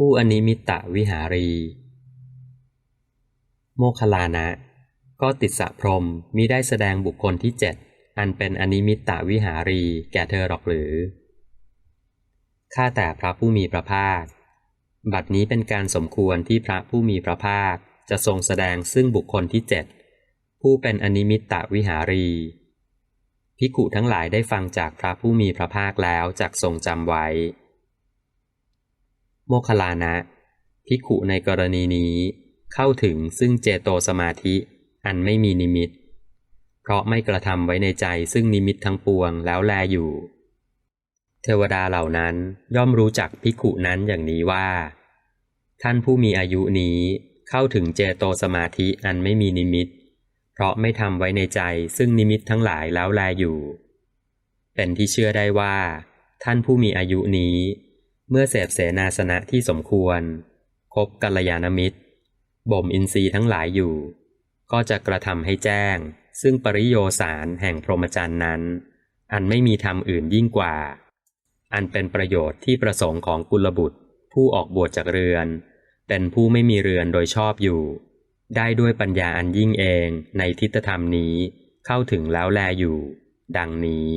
ผู้อนิมิตตวิหารี โมคลานะ ก็ติดสะพรมมิได้แสดงบุคคลที่เจ็ดอันเป็นอนิมิตตวิหารีแก่เธอหรอกหรือ ข้าแต่พระผู้มีพระภาค บัดนี้เป็นการสมควรที่พระผู้มีพระภาคจะทรงแสดงซึ่งบุคคลที่เจ็ดผู้เป็นอนิมิตตวิหารีภิกุทั้งหลายได้ฟังจากพระผู้มีพระภาคแล้วจากทรงจำไว้ โมคลลานะภิกขุในกรณีนี้เข้าถึงซึ่งเจโตสมาธิ อันไม่มีนิมิต เพราะไม่กระทำไว้ในใจซึ่งนิมิตทั้งปวงแล้วแลอยู่ เทวดาเหล่านั้นย่อมรู้จักภิกขุนั้นอย่างนี้ว่า ท่านผู้มีอายุนี้เข้าถึงเจโตสมาธิอันไม่มีนิมิต เพราะไม่ทำไว้ในใจซึ่งนิมิตทั้งหลายแล้วแลอยู่ เป็นที่เชื่อได้ว่า ท่านผู้มีอายุนี้ เมื่อเสพเสนาสนะที่สมควร คบกัลยาณมิตร บ่มอินทรีย์ทั้งหลายอยู่ ก็จะกระทำให้แจ้ง ซึ่งปริโยสารแห่งพรหมจรรย์นั้น อันไม่มีธรรมอื่นยิ่งกว่า อันเป็นประโยชน์ที่ประสงค์ของกุลบุตร ผู้ออกบวชจากเรือน เป็นผู้ไม่มีเรือนโดยชอบอยู่ ได้ด้วยปัญญาอันยิ่งเองในทิฏฐธรรมนี้เข้าถึงแล้วแลอยู่ ดังนี้